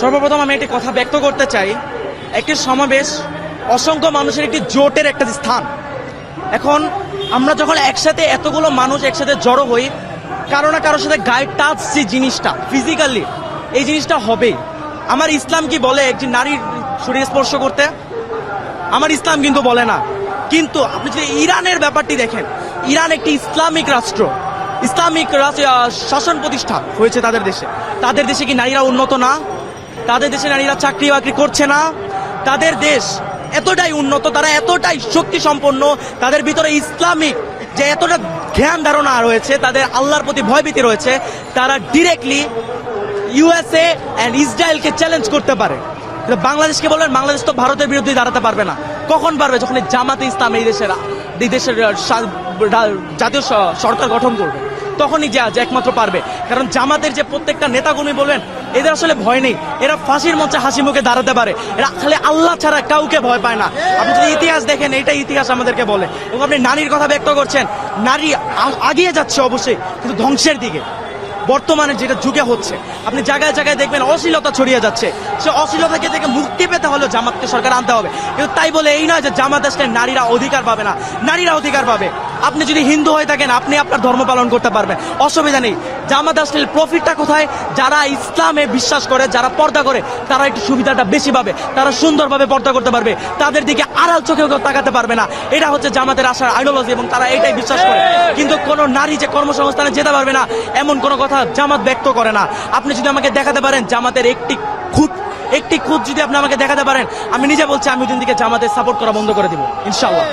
সর্বপ্রথম আমি একটি কথা ব্যক্ত করতে চাই। একটি সমাবেশ অসংখ্য মানুষের একটি জোটের একটা স্থান। এখন আমরা যখন একসাথে এতগুলো মানুষ একসাথে জড়ো হই, কারও না কারোর সাথে গায়ে টাচ যে জিনিসটা ফিজিক্যালি এই জিনিসটা হবেই। আমার ইসলাম কি বলে একটি নারীর শরীর স্পর্শ করতে? আমার ইসলাম কিন্তু বলে না। কিন্তু আপনি যদি ইরানের ব্যাপারটি দেখেন, ইরান একটি ইসলামিক রাষ্ট্র। ইসলামিক শাসন প্রতিষ্ঠা হয়েছে তাদের দেশে। তাদের দেশে কি নারীরা উন্নত না? তাদের দেশে নারীরা চাকরি বাকরি করছে না। তাদের দেশ এতটাই উন্নত, তারা এতটাই শক্তি সম্পন্ন তাদের ভিতরে ইসলামিক যে এতটা জ্ঞান ধারণা রয়েছে, তাদের আল্লাহর প্রতি ভয়ভীতি রয়েছে, তারা ডিরেক্টলি ইউএসএ অ্যান্ড ইসরায়েলকে চ্যালেঞ্জ করতে পারে। বাংলাদেশকে বলবেন, বাংলাদেশ তো ভারতের বিরুদ্ধে দাঁড়াতে পারবে না। কখন পারবে? যখন জামাতে ইসলাম এই দেশের এই দেশের জাতীয় সরকার গঠন করবে। তখনই যে একমাত্র পারবে। কারণ জামাতের যে প্রত্যেকটা নেতাকর্মী বলবেন, এদের আসলে ভয় নেই। এরা ফাঁসির মঞ্চে হাসি মুখে দাঁড়াতে পারে। এরা খালি আল্লাহ ছাড়া কাউকে ভয় পায় না। আপনি যদি ইতিহাস দেখেন এটা ইতিহাস আমাদেরকে বলে। এবং আপনি নারীর কথা ব্যক্ত করছেন, নারী আগিয়ে যাচ্ছে অবশ্যই, কিন্তু ধ্বংসের দিকে। বর্তমানে যেটা যুগে হচ্ছে, আপনি জায়গায় জায়গায় দেখবেন অশ্লীলতা ছড়িয়ে যাচ্ছে। সে অশ্লীলতাকে থেকে মুক্তি পেতে হলে জামাতকে সরকার আনতে হবে। কিন্তু তাই বলে এই নয় যে জামাত আসলে নারীরা অধিকার পাবে না। নারীরা অধিকার পাবে। আপনি যদি হিন্দু হয়ে থাকেন, আপনি আপনার ধর্ম পালন করতে পারবেন। অসুবিধা নেই। জামাত আসলে প্রফিটটা কোথায়? যারা ইসলামে বিশ্বাস করে, যারা পর্দা করে, তারা একটু সুবিধাটা বেশি পাবে। তারা সুন্দরভাবে পর্দা করতে পারবে। তাদের দিকে আড়াল চোখেও কেউ তাকাতে পারবে না। এটা হচ্ছে জামাতের আশার আইডিওলজি এবং তারা এটাই বিশ্বাস করে। কিন্তু কোন নারী যে কর্মসংস্থানে যেতে পারবে না, এমন কোনো কথা জামাত ব্যক্ত করে না। আপনি যদি আমাকে দেখাতে পারেন, জামাতের একটি খুঁত একটি খুঁত যদি আপনি আমাকে দেখাতে পারেন, আমি নিজে বলছি, আমি ওই দিন দিকে জামাতের সাপোর্ট করা বন্ধ করে দিব ইনশাল্লাহ